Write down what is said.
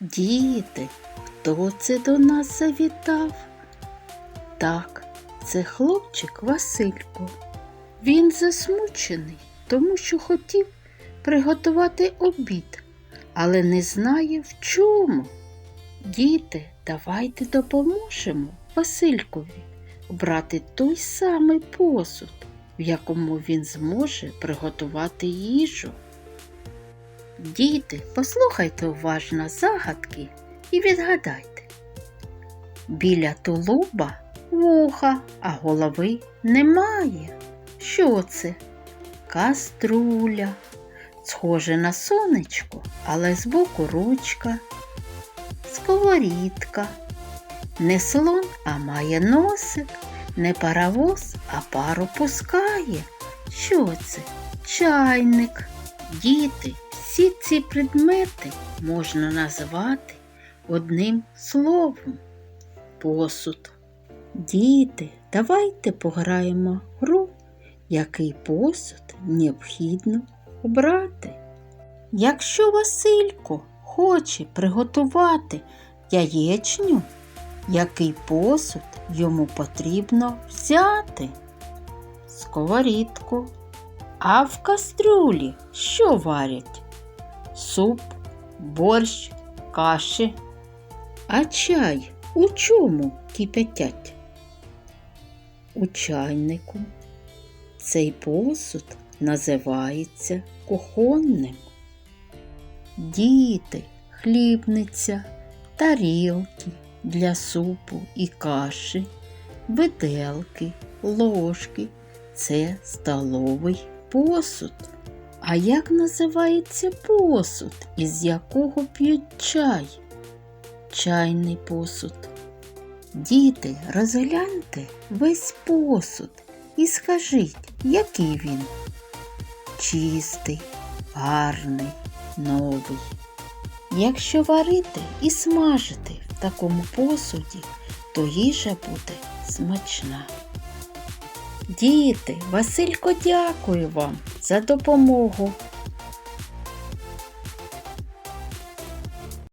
Діти, хто це до нас завітав? Так, це хлопчик Василько. Він засмучений, тому що хотів приготувати обід, але не знає в чому. Діти, давайте допоможемо Василькові брати той самий посуд, в якому він зможе приготувати їжу. Діти, послухайте уважно загадки і відгадайте. Біля тулуба вуха, а голови немає. Що це? Каструля. Схоже на сонечко, але збоку ручка, сковорідка. Не слон, а має носик, не паровоз, а пару пускає. Що це? Чайник. Діти, всі ці предмети можна назвати одним словом посуд. Діти, давайте пограємо гру, який посуд необхідно обрати. Якщо Василько хоче приготувати яєчню, який посуд йому потрібно взяти? Сковорідку. А в кастрюлі що варять? Суп, борщ, каші. А чай у чому кипятять? У чайнику. Цей посуд називається кухонним. Діти, хлібниця, тарілки для супу і каші, виделки, ложки це столовий посуд. А як називається посуд, із якого п'ють чай? Чайний посуд. Діти, розгляньте весь посуд і скажіть, який він? Чистий, гарний, новий. Якщо варити і смажити в такому посуді, то їжа буде смачна. Діти, Василько, дякую вам за допомогу